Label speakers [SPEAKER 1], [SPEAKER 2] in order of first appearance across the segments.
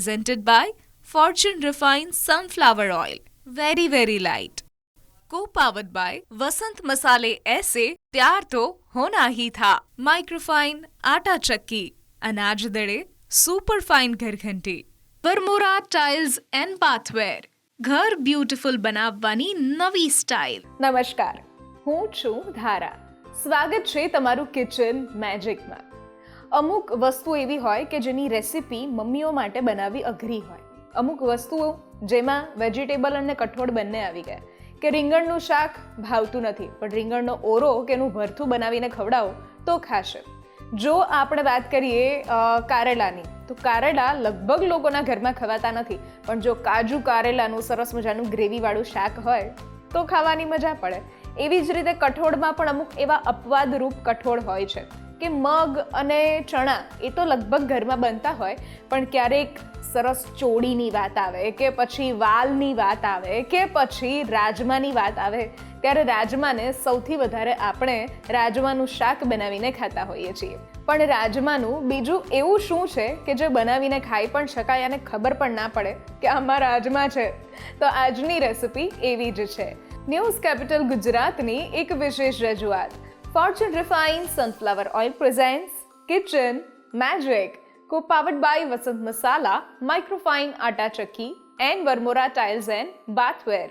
[SPEAKER 1] presented by Fortune Refined Sunflower Oil. Very, very light. Co-powered by Vasant Masale ऐसे प्यार तो होना ही था माइक्रोफाइन आटा चक्की अनाज दड़े super fine ઘરઘંટી Varmora tiles and bathware ઘર બ્યુટીફુલ બનાવવાની નવી સ્ટાઇલ
[SPEAKER 2] નમસ્કાર હું છું ધારા સ્વાગત છે તમારું કિચન મેજિકમાં અમુક વસ્તુ એવી હોય કે જેની રેસિપી મમ્મીઓ માટે બનાવવી અઘરી હોય. અમુક વસ્તુઓ જેમાં વેજીટેબલ અને કઠોળ બંને આવી ગયા. કે રીંગણનું શાક ભાવતું નથી, પણ રીંગણનો ઓરો કે એનું ભરથું બનાવીને ખવડાવો તો ખાશે. જો આપણે વાત કરીએ કારેલાની, તો કારેલા લગભગ લોકોના ઘરમાં ખવાતા નથી. પણ જો કાજુ કારેલાનું સરસ મજાનું ગ્રેવીવાળું શાક હોય, તો ખાવાની મજા પડે. એવી જ રીતે કઠોળમાં પણ અમુક એવા અપવાદરૂપ કઠોળ હોય છે. કે મગ અને ચણા એ તો લગભગ ઘરમાં બનતા હોય, પણ ક્યારેક સરસ ચોળીની વાત આવે, કે પછી વાલની વાત આવે, કે પછી રાજમાની વાત આવે, ત્યારે રાજમાને સૌથી વધારે આપણે રાજમાનું શાક બનાવીને ખાતા હોઈએ છીએ. પણ રાજમાનું બીજું એવું શું છે કે જે બનાવીને ખાઈ પણ શકાય અને ખબર પણ ના પડે કે આમાં રાજમા છે? તો આજની રેસિપી એવી જ છે. ન્યૂઝ કેપિટલ ગુજરાતની એક વિશેષ રજૂઆત. Fortune refine sunflower Oil presents kitchen Magic, co powered by Vasant Masala microfine atta chakki and Varmora tiles and bathware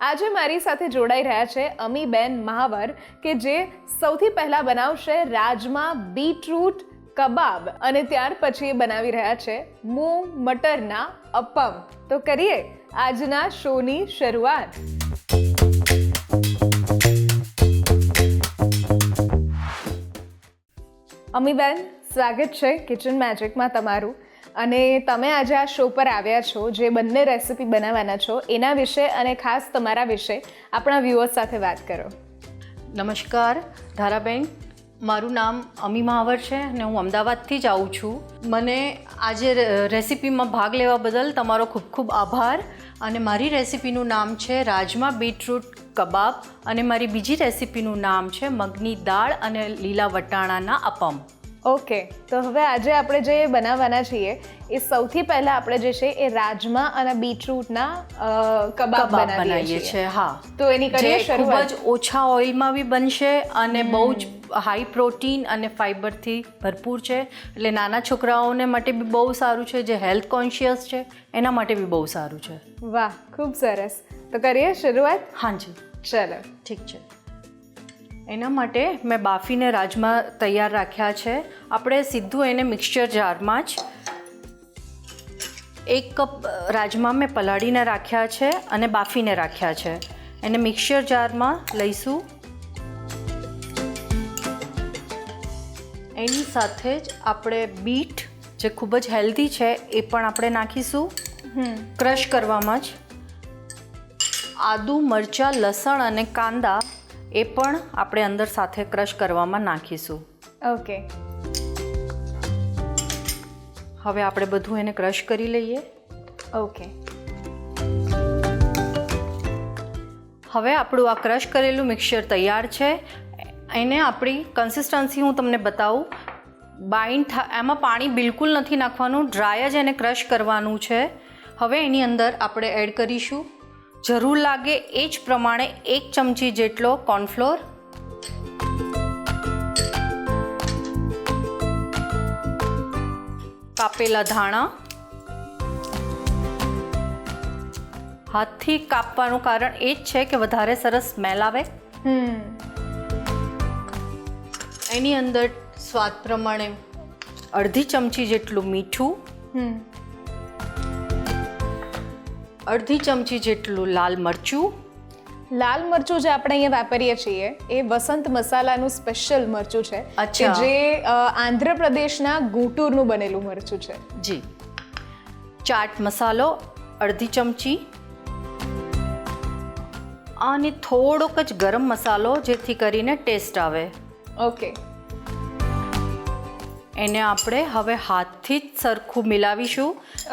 [SPEAKER 2] આજે મારી સાથે જોડાઈ રહ્યા છે અમીબેન મહાવર કે જે સૌથી પહેલાં બનાવશે રાજમા બીટરૂટ કબાબ. અને ત્યાર પછી બનાવી રહ્યા છે મૂંગ મટરના અપમ તો કરીએ આજના શોની શરૂઆત. અમીબેન, સ્વાગત છે કિચન મેજિકમાં તમારું. અને તમે આજે આ શો પર આવ્યા છો, જે બંને રેસિપી બનાવવાના છો, એના વિશે અને ખાસ તમારા વિશે આપણા વ્યૂઅર્સ સાથે વાત કરો.
[SPEAKER 3] નમસ્કાર, ધારાબેન. મારું નામ અમી મહાવર છે અને હું અમદાવાદથી જ આવું છું. મને આજે રેસિપીમાં ભાગ લેવા બદલ તમારો ખૂબ ખૂબ આભાર. અને મારી રેસિપીનું નામ છે રાજમા બીટરૂટ કબાબ અને મારી બીજી રેસિપીનું નામ છે મગની દાળ અને લીલા વટાણાના અપમ.
[SPEAKER 2] ઓકે તો હવે આજે આપણે જે બનાવવાના છીએ એ સૌથી પહેલા આપણે જે છે એ રાજમા અને બીટરૂટના કબાબ બનાવીએ છીએ.
[SPEAKER 3] હા.
[SPEAKER 2] તો એની કરીએ
[SPEAKER 3] ખૂબ
[SPEAKER 2] શરૂઆત
[SPEAKER 3] જ ઓછા ઓઇલમાં બી બનશે અને બહુ જ હાઈ પ્રોટીન અને ફાઇબરથી ભરપૂર છે. એટલે નાના છોકરાઓને માટે બી બહુ સારું છે જે હેલ્થ કોન્શિયસ છે એના માટે બી બહુ સારું છે.
[SPEAKER 2] વાહ ખૂબ સરસ. તો કરીએ શરૂઆત?
[SPEAKER 3] હાજી
[SPEAKER 2] ચલો.
[SPEAKER 3] ઠીક છે. એના માટે મેં બાફીને રાજમા તૈયાર રાખ્યા છે. આપણે સીધું એને મિક્સચર જારમાં જ એક કપ રાજમા મેં પલાળીને રાખ્યા છે અને બાફીને રાખ્યા છે. એને મિક્સચર જારમાં લઈશું. એની સાથે જ આપણે બીટ જે ખૂબ જ હેલ્ધી છે એ પણ આપણે નાખીશું. ક્રશ કરવામાં જ. આદુ મરચાં લસણ અને કાંદા એ પણ આપણે અંદર સાથે ક્રશ કરવામાં નાખીશું.
[SPEAKER 2] ઓકે.
[SPEAKER 3] હવે આપણે બધું એને ક્રશ કરી લઈએ.
[SPEAKER 2] ઓકે.
[SPEAKER 3] હવે આપણું આ ક્રશ કરેલું મિક્સચર તૈયાર છે. એને આપણી કન્સિસ્ટન્સી હું તમને બતાવું. બાઇન્ડ એમાં પાણી બિલકુલ નથી નાખવાનું ડ્રાય જ એને ક્રશ કરવાનું છે. હવે એની અંદર આપણે એડ કરીશું. જરૂર લાગે એ જ પ્રમાણે એક ચમચી જેટલો કોર્નફ્લોર. કાપેલા ધાણા. હાથથી કાપવાનું કારણ એ જ છે કે વધારે સરસ સ્મેલ આવે. એની અંદર સ્વાદ પ્રમાણે અડધી ચમચી જેટલું મીઠું. અડધી ચમચી જેટલું લાલ મરચું.
[SPEAKER 2] લાલ મરચું જે આપણે અહીંયા વાપરીએ છીએ એ વસંત મસાલાનું સ્પેશિયલ મરચું છે કે. જે આંધ્રપ્રદેશના ગુંટૂરનું બનેલું મરચું છે.
[SPEAKER 3] જી. ચાટ મસાલો અડધી ચમચી. અને થોડોક જ ગરમ મસાલો જેથી કરીને ટેસ્ટ આવે.
[SPEAKER 2] ઓકે.
[SPEAKER 3] એને આપણે હવે હાથથી જ સરખું મિલાવીશું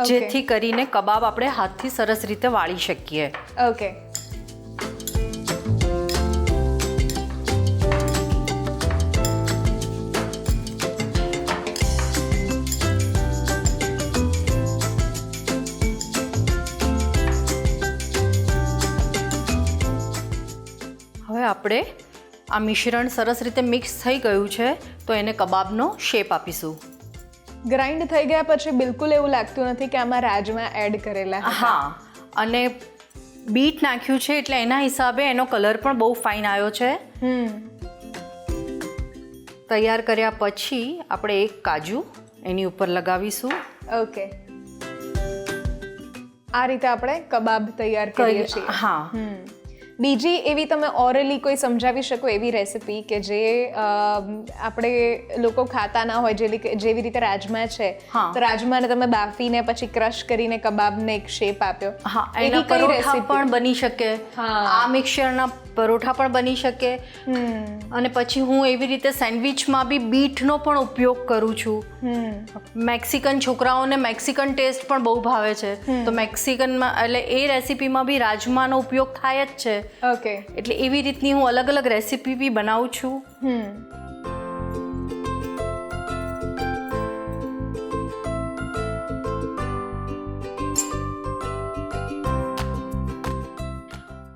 [SPEAKER 3] જેથી કરીને કબાબ આપણે હાથથી સરસ રીતે વાળી શકીએ.
[SPEAKER 2] ઓકે
[SPEAKER 3] હવે આપણે આ મિશ્રણ સરસ રીતે મિક્સ થઈ ગયું છે તો એને કબાબનો શેપ આપીશું.
[SPEAKER 2] ગ્રાઇન્ડ થઈ ગયા પછી બિલકુલ એવું લાગતું નથી કે આમાં રાજમા એડ કરેલા
[SPEAKER 3] હા અને બીટ નાખ્યું છે એટલે એના હિસાબે એનો કલર પણ બહુ ફાઇન આવ્યો છે. તૈયાર કર્યા પછી આપણે એક કાજુ એની ઉપર લગાવીશું.
[SPEAKER 2] ઓકે આ રીતે આપણે કબાબ તૈયાર કરીએ છીએ.
[SPEAKER 3] હા.
[SPEAKER 2] બીજી એવી તમે ઓરલી કોઈ સમજાવી શકો એવી રેસિપી કે જે આપણે લોકો ખાતા ના હોય જેવી જેવી રીતે રાજમા છે તો રાજમાને તમે બાફીને પછી ક્રશ કરીને કબાબને એક શેપ આપ્યો.
[SPEAKER 3] હા
[SPEAKER 2] એવી કઈ રેસિપી?
[SPEAKER 3] પણ બની શકે. આ મિક્સચરના પરોઠા પણ બની શકે. અને પછી હું એવી રીતે સેન્ડવિચમાં બી બીટનો પણ ઉપયોગ કરું છું. મેક્સિકન છોકરાઓને મેક્સિકન ટેસ્ટ પણ બહુ ભાવે છે. તો મેક્સિકનમાં એટલે એ રેસીપીમાં બી રાજમાનો ઉપયોગ થાય જ છે.
[SPEAKER 2] ઓકે.
[SPEAKER 3] એટલે એવી રીતની હું અલગ અલગ રેસીપી બી બનાવું છું.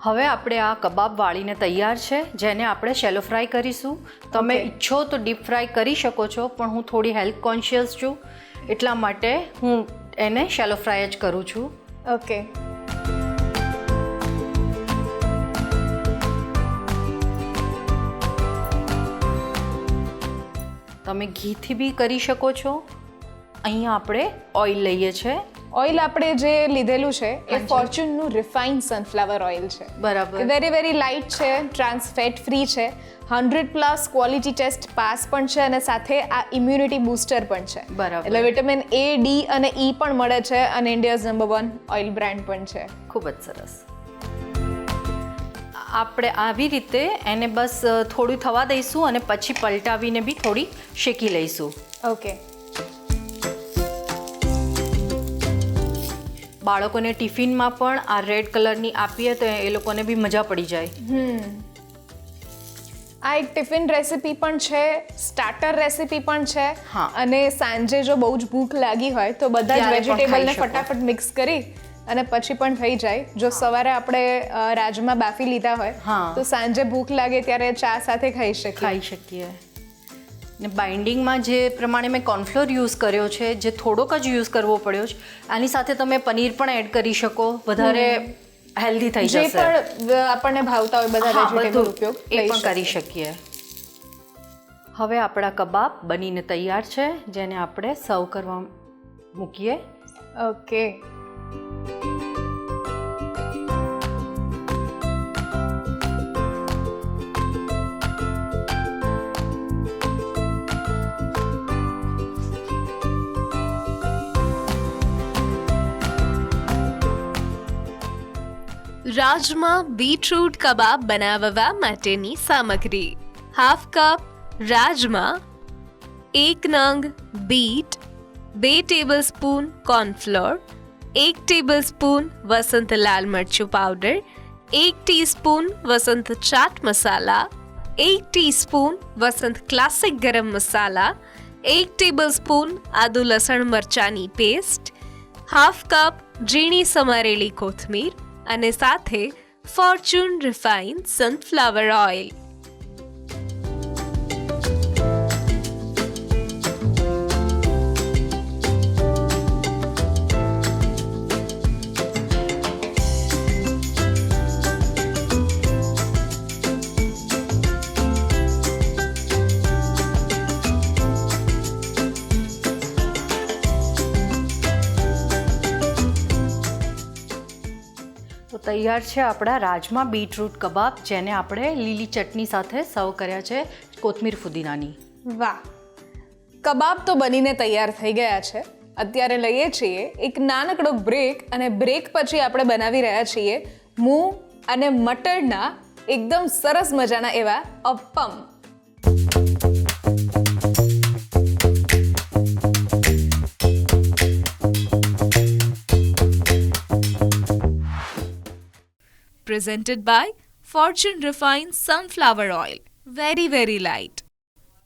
[SPEAKER 3] હવે આપણે આ કબાબ વાળીને તૈયાર છે જેને આપણે શેલો ફ્રાય કરીશું. તમે ઈચ્છો તો ડીપ ફ્રાય કરી શકો છો પણ હું થોડી હેલ્થ કોન્શિયસ છું એટલા માટે હું એને શેલો ફ્રાય જ કરું છું.
[SPEAKER 2] ઓકે
[SPEAKER 3] તમે ઘીથી બી કરી શકો છો. અહીંયા આપણે ઓઇલ લઈએ છીએ
[SPEAKER 2] ઓઇલ આપણે જે લીધેલું છે એ ફોર્ચ્યુનનું રિફાઇન્ડ સનફ્લાવર ઓઇલ છે.
[SPEAKER 3] બરાબર.
[SPEAKER 2] વેરી વેરી લાઇટ છે ટ્રાન્સફેટ ફ્રી છે. Hundred plus quality test pass પણ છે અને સાથે આ ઇમ્યુનિટી બૂસ્ટર પણ છે.
[SPEAKER 3] બરાબર.
[SPEAKER 2] એટલે વિટામિન એ ડી અને ઈ પણ મળે છે અને India's number one oil brand પણ છે.
[SPEAKER 3] ખૂબ જ સરસ. આપણે આવી રીતે એને બસ થોડું થવા દઈશું અને પછી પલટાવીને બી થોડી શેકી લઈશું.
[SPEAKER 2] ઓકે
[SPEAKER 3] બાળકોને ટિફિનમાં પણ આ રેડ કલરની આપીએ તો એ લોકોને બી મજા પડી જાય.
[SPEAKER 2] આ એક ટિફિન રેસીપી પણ છે સ્ટાર્ટર રેસીપી પણ છે. અને સાંજે જો બહુ જ ભૂખ લાગી હોય તો બધા જ વેજીટેબલને ફટાફટ મિક્સ કરી અને પછી પણ થઈ જાય. જો સવારે આપણે રાજમા બાફી લીધા હોય. તો સાંજે ભૂખ લાગે ત્યારે ચા સાથે ખાઈ શકીએ.
[SPEAKER 3] ખાઈ શકીએ. બાઇન્ડિંગમાં જે પ્રમાણે મેં કોર્નફ્લોર યુઝ કર્યો છે જે થોડોક જ યુઝ કરવો પડ્યો છે આની સાથે તમે પનીર પણ એડ કરી શકો. વધારે હેલ્ધી થઈ
[SPEAKER 2] જે
[SPEAKER 3] જશે.
[SPEAKER 2] પણ આપણને ભાવતા હોય બધા વેજીટેબલ ઉપયોગ
[SPEAKER 3] એ પણ કરી શકીએ. હવે આપણા કબાબ બનીને તૈયાર છે જેને આપણે સર્વ કરવા મૂકીએ.
[SPEAKER 2] ઓકે.
[SPEAKER 1] રાજમા બીટરૂટ કબાબ બનાવવા માટેની સામગ્રી. હાફ કપ રાજમા, એક નંગ બીટ બે ટેબલસ્પૂન કોર્નફ્લોર એક ટેબલસ્પૂન વસંત લાલ મરચું પાવડર એક ટીસ્પૂન વસંત ચાટ મસાલા, એક ટીસ્પૂન વસંત ક્લાસિક ગરમ મસાલા, એક ટેબલસ્પૂન આદુ લસણ મરચાની પેસ્ટ હાફ કપ ઝીણી સમારેલી કોથમીર અને સાથે ફોર્ચ્યુન રિફાઇન સનફ્લાવર ઓઇલ
[SPEAKER 3] તૈયાર છે આપણા રાજમા બીટરૂટ કબાબ, જેને આપણે લીલી ચટણી સાથે સર્વ કર્યા છે કોથમીર ફુદીનાની.
[SPEAKER 2] વાહ. કબાબ તો બનીને તૈયાર થઈ ગયા છે. અત્યારે લઈએ છીએ એક નાનકડો બ્રેક અને બ્રેક પછી આપણે બનાવી રહ્યા છીએ મૂ અને મટરના એકદમ સરસ મજાના એવા appam.
[SPEAKER 1] presented by Fortune Refined Sunflower Oil. Very, very light.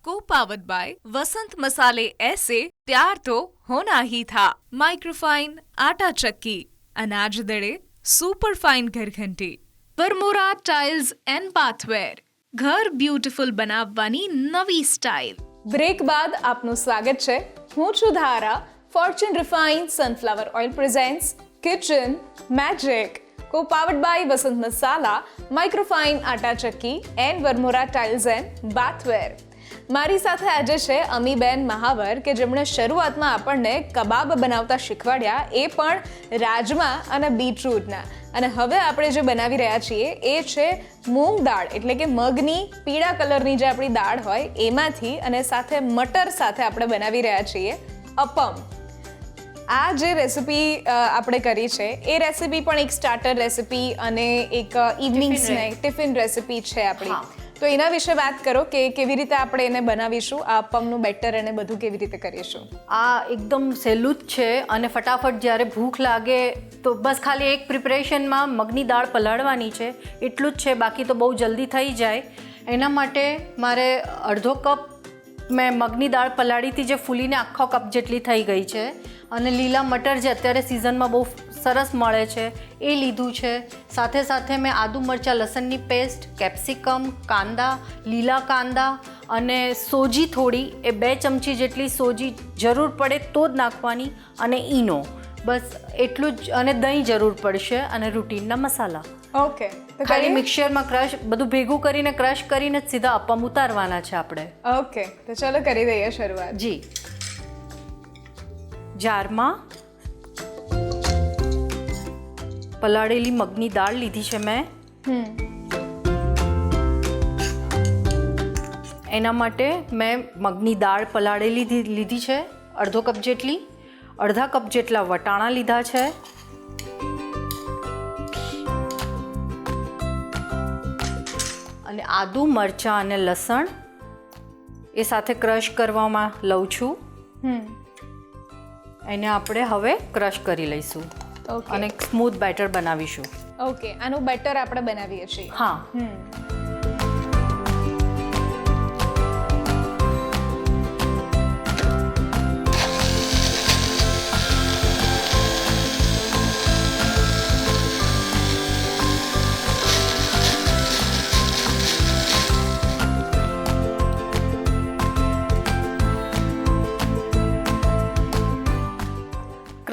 [SPEAKER 1] Co powered by Vasant Masale Aise Pyar To Hona Hi Tha. Microfine Aata Chakki. Anaj Dade Superfine Gharghanti. Vermora Tiles and Bathware. ઘર beautiful બનાવવાની નવી style
[SPEAKER 2] break બાદ આપનું સ્વાગત છે હું છું Dhara Fortune refine sunflower oil presents kitchen magic powered by Vasant Masala microfine atta chakki and Varmora tiles and bathware મારી સાથે આજે છે અમીબેન મહાવર, કે જેમણે શરૂઆતમાં આપણને કબાબ બનાવતા શીખવાડ્યા, એ પણ રાજમા અને બીટરૂટના અને હવે આપણે જે બનાવી રહ્યા છીએ, એ છે મૂંગ દાળ, એટલે કે મગની પીળા કલરની જે આપણી દાળ હોય, એમાંથી અને સાથે મટર સાથે આપણે બનાવી રહ્યા છીએ, અપમ. આ જે રેસિપી આપણે કરી છે એ રેસિપી પણ એક સ્ટાર્ટર રેસિપી અને એક ઇવનિંગ સ્નેક ટિફિન રેસિપી છે આપણી. તો એના વિશે વાત કરો કે કેવી રીતે આપણે એને બનાવીશું આ અપમનું બેટર અને બધું કેવી રીતે કરીશું.
[SPEAKER 3] આ એકદમ સહેલું જ છે અને ફટાફટ જ્યારે ભૂખ લાગે તો બસ ખાલી એક પ્રિપરેશનમાં મગની દાળ પલાળવાની છે એટલું જ છે બાકી તો બહુ જલ્દી થઈ જાય. એના માટે મારે અડધો કપ મેં મગની દાળ પલાળીથી જે ફૂલીને આખો કપ જેટલી થઈ ગઈ છે અને લીલા મટર જે અત્યારે સિઝનમાં બહુ સરસ મળે છે, એ લીધું છે. સાથે સાથે મેં આદુ મરચાં, લસણની પેસ્ટ કેપ્સિકમ કાંદા, લીલા કાંદા અને સોજી થોડી, એ બે ચમચી જેટલી સોજી જરૂર પડે તો જ નાખવાની અને ઈનો. બસ એટલું જ અને દહીં જરૂર પડશે અને રૂટીનના મસાલા.
[SPEAKER 2] ઓકે તો
[SPEAKER 3] ખાલી મિક્સરમાં ક્રશ બધું ભેગું કરીને ક્રશ કરીને જ સીધા અપમ ઉતારવાના છે આપણે.
[SPEAKER 2] ઓકે તો ચલો કરી દઈએ શરૂઆત.
[SPEAKER 3] જી. જારમાં પલાળેલી મગની દાળ લીધી છે મેં. એના માટે મેં મગની દાળ પલાળેલી લીધી છે અડધો કપ જેટલી અડધા કપ જેટલા વટાણા લીધા છે અને આદુ મરચાં અને લસણ એ સાથે ક્રશ કરવામાં લઉં છું.
[SPEAKER 2] હમ.
[SPEAKER 3] એને આપણે હવે ક્રશ કરી લઈશું. અને સ્મૂથ બેટર બનાવીશું.
[SPEAKER 2] ઓકે આનું બેટર આપણે બનાવીએ છીએ.
[SPEAKER 3] હા.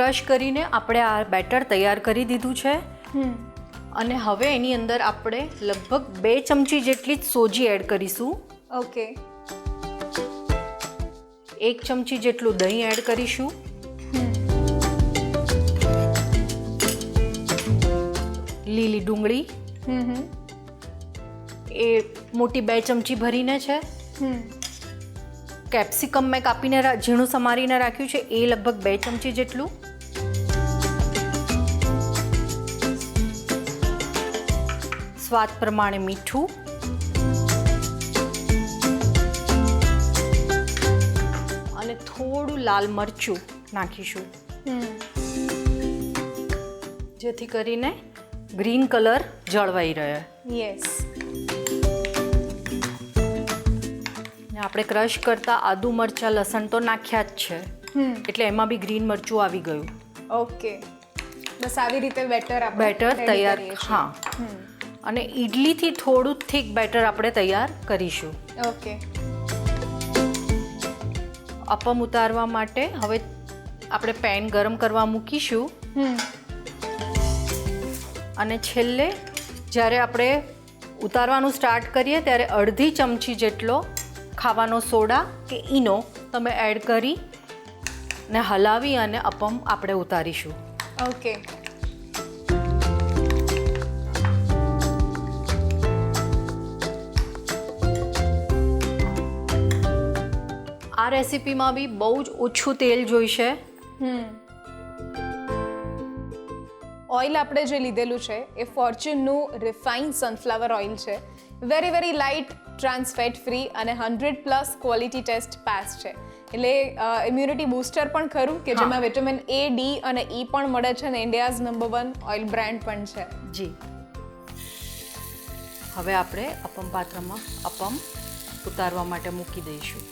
[SPEAKER 2] હમ
[SPEAKER 3] કરીને આપણે આ બેટર તૈયાર કરી દીધું છે. અને હવે એની અંદર આપણે લગભગ બે ચમચી જેટલી જ સોજી એડ કરીશું.
[SPEAKER 2] ઓકે.
[SPEAKER 3] એક ચમચી જેટલું દહીં એડ કરીશું. લીલી ડુંગળી. એ મોટી બે ચમચી ભરીને છે. કેપ્સિકમ મેં કાપીને ઝીણું સમારીને રાખ્યું છે. એ લગભગ બે ચમચી જેટલું. સ્વાદ પ્રમાણે મીઠું. અને થોડું લાલ મરચું નાખીશું. જેથી કરીને ગ્રીન કલર જળવાઈ રહે.
[SPEAKER 2] યસ
[SPEAKER 3] ને આપણે ક્રશ કરતા આદુ મરચાં લસણ તો નાખ્યા જ છે. એટલે એમાં બી ગ્રીન મરચું આવી ગયું.
[SPEAKER 2] ઓકે બસ આવી રીતે બેટર
[SPEAKER 3] બેટર તૈયાર હા. અને ઈડલીથી થોડું થીક બેટર આપણે તૈયાર કરીશું.
[SPEAKER 2] ઓકે.
[SPEAKER 3] અપમ ઉતારવા માટે હવે આપણે પેન ગરમ કરવા મૂકીશું. અને છેલ્લે જ્યારે આપણે ઉતારવાનું સ્ટાર્ટ કરીએ ત્યારે અડધી ચમચી જેટલો ખાવાનો સોડા કે ઈનો તમે એડ કરી ને હલાવી અને અપમ આપણે ઉતારીશું.
[SPEAKER 2] ઓકે.
[SPEAKER 3] આ રેસીપીમાં બી બહુ જ ઓછું તેલ જોઈશે.
[SPEAKER 2] ઓઇલ આપણે જે લીધેલું છે એ ફોર્ચ્યુનનું રિફાઇન સનફ્લાવર ઓઇલ છે. Very very light transfat free અને hundred plus quality test pass છે. એટલે ઇમ્યુનિટી બૂસ્ટર પણ ખરું કે જેમાં વિટામિન એ ડી અને ઈ પણ મળે છે અને India's number one oil brand પણ છે.
[SPEAKER 3] જી. હવે આપણે અપમ પાત્રમાં અપમ ઉતારવા માટે મૂકી દઈશું.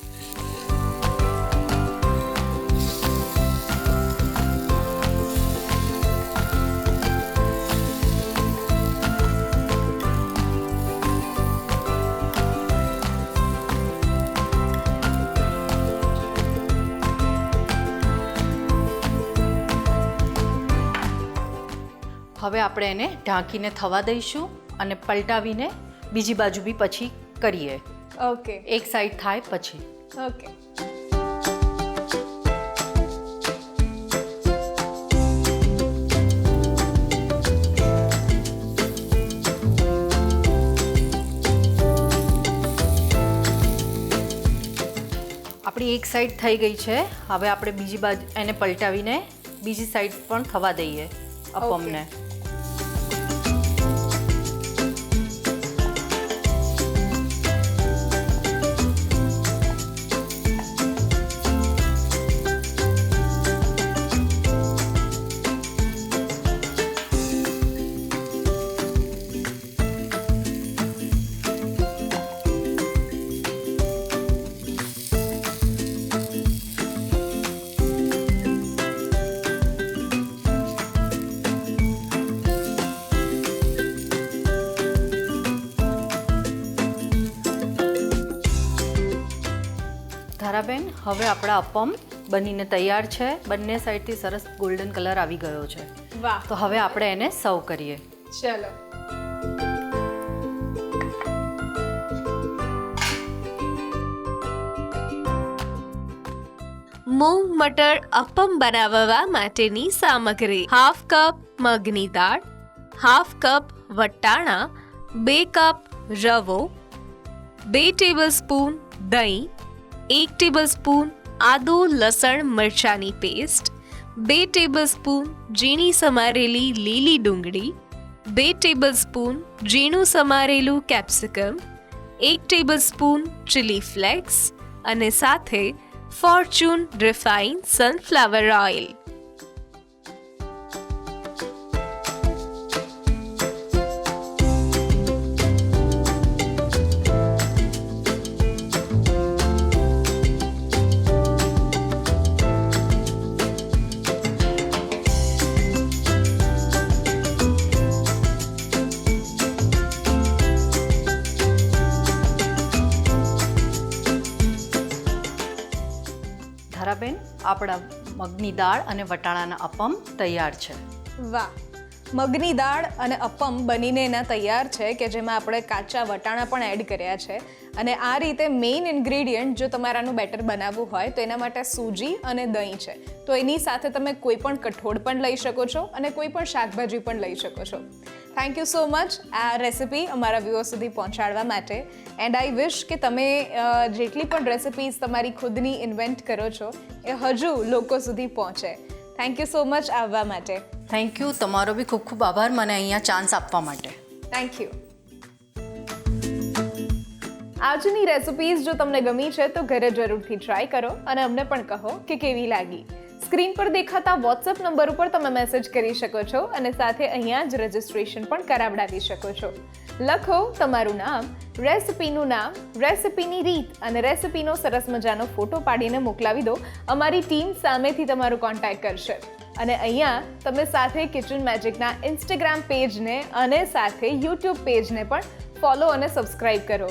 [SPEAKER 3] હવે આપણે એને ઢાંકીને થવા દઈશું અને પલટાવીને બીજી બાજુ બી પછી કરીએ.
[SPEAKER 2] ઓકે.
[SPEAKER 3] એક સાઈડ થાય પછી.
[SPEAKER 2] ઓકે.
[SPEAKER 3] આપણી એક સાઈડ થઈ ગઈ છે. હવે આપણે બીજી બાજુ એને પલટાવીને બીજી સાઈડ પણ થવા દઈએ અપમને. હવે આપણા અપમ બનીને તૈયાર છે. બંને સાઈડથી સરસ ગોલ્ડન કલર આવી ગયો છે.
[SPEAKER 2] વાહ.
[SPEAKER 3] તો હવે આપણે એને સર્વ કરીએ.
[SPEAKER 2] ચલો.
[SPEAKER 1] મૂંગ મટર અપમ બનાવવા માટેની સામગ્રી હાફ કપ મગની દાળ હાફ કપ વટાણા બે કપ રવો બે ટેબલ સ્પૂન દહીં એક ટેબલસ્પૂન આદુ લસણ મરચાંની પેસ્ટ બે ટેબલસ્પૂન ઝીણી સમારેલી લીલી ડુંગળી બે ટેબલસ્પૂન ઝીણું સમારેલું કેપ્સિકમ એક ટેબલસ્પૂન ચીલી ફ્લેક્સ અને સાથે ફોર્ચ્યુન રિફાઇન સનફ્લાવર ઓઇલ
[SPEAKER 3] આપણા મગની દાળ અને વટાણાના અપમ તૈયાર છે.
[SPEAKER 2] વાહ. મગની દાળ અને અપમ બનીને એના તૈયાર છે કે જેમાં આપણે કાચા વટાણા પણ એડ કર્યા છે. અને આ રીતે મેઇન ઇન્ગ્રેડિયન્ટ જો તમારાનું બેટર બનાવવું હોય તો એના માટે સૂજી અને દહીં છે. તો એની સાથે તમે કોઈ પણ કઠોળ પણ લઈ શકો છો અને કોઈ પણ શાકભાજી પણ લઈ શકો છો. થેન્ક યુ સો મચ આ રેસિપી અમારા વ્યૂઅર સુધી પહોંચાડવા માટે. એન્ડ આઈ વિશ કે તમે જેટલી પણ રેસિપીઝ તમારી ખુદની ઇન્વેન્ટ કરો છો, એ હજુ લોકો સુધી પહોંચે. થેન્ક યુ સો મચ આવવા માટે.
[SPEAKER 3] થેન્ક યુ તમારો બી ખૂબ ખૂબ આભાર મને અહીંયા ચાન્સ આપવા માટે.
[SPEAKER 2] થેન્ક યુ આજની રેસિપીઝ જો તમને ગમી છે તો ઘરે જરૂરથી ટ્રાય કરો અને અમને પણ કહો કે કેવી લાગી. સ્ક્રીન પર દેખાતા વોટ્સએપ નંબર ઉપર તમે મેસેજ કરી શકો છો અને સાથે અહીંયા જ રજિસ્ટ્રેશન પણ કરાવડાવી શકો છો. લખો તમારું નામ રેસિપીનું નામ રેસિપીની રીત અને રેસિપીનો સરસ મજાનો ફોટો પાડીને મોકલાવી દો. અમારી ટીમ સામેથી તમારો કોન્ટેક્ટ કરશે. અને અહીંયા તમે સાથે કિચન મેજિકના ઇન્સ્ટાગ્રામ પેજને અને સાથે યુટ્યુબ પેજને પણ ફોલો અને સબસ્ક્રાઇબ કરો.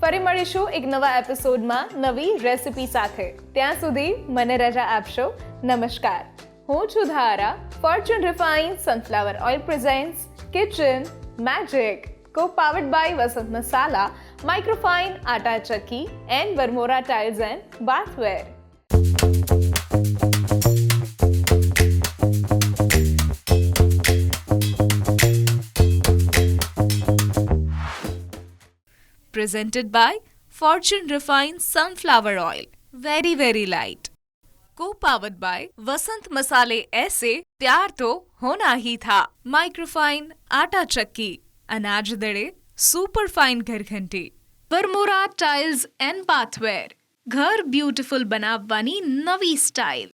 [SPEAKER 2] ફરી મળીશું એક નવા એપિસોડમાં નવી રેસિપી સાથે. ત્યાં સુધી મને રજા આપશો. નમસ્કાર હું છું Dhara Fortune refine sunflower oil presents kitchen magic co powered by Vasant Masala microfine atta chakki and Varmora tiles and bathware
[SPEAKER 1] presented by Fortune Refined Sunflower Oil. Very, very light. Co-powered by वसंत मसाले ऐसे प्यार तो होना ही था microfine आटा चक्की अनाज दड़े super fine घर घंटी વરમોરા ટાઇલ્સ એન્ડ બાથવેર ઘર બ્યુટીફુલ બનાવવાની નવી સ્ટાઇલ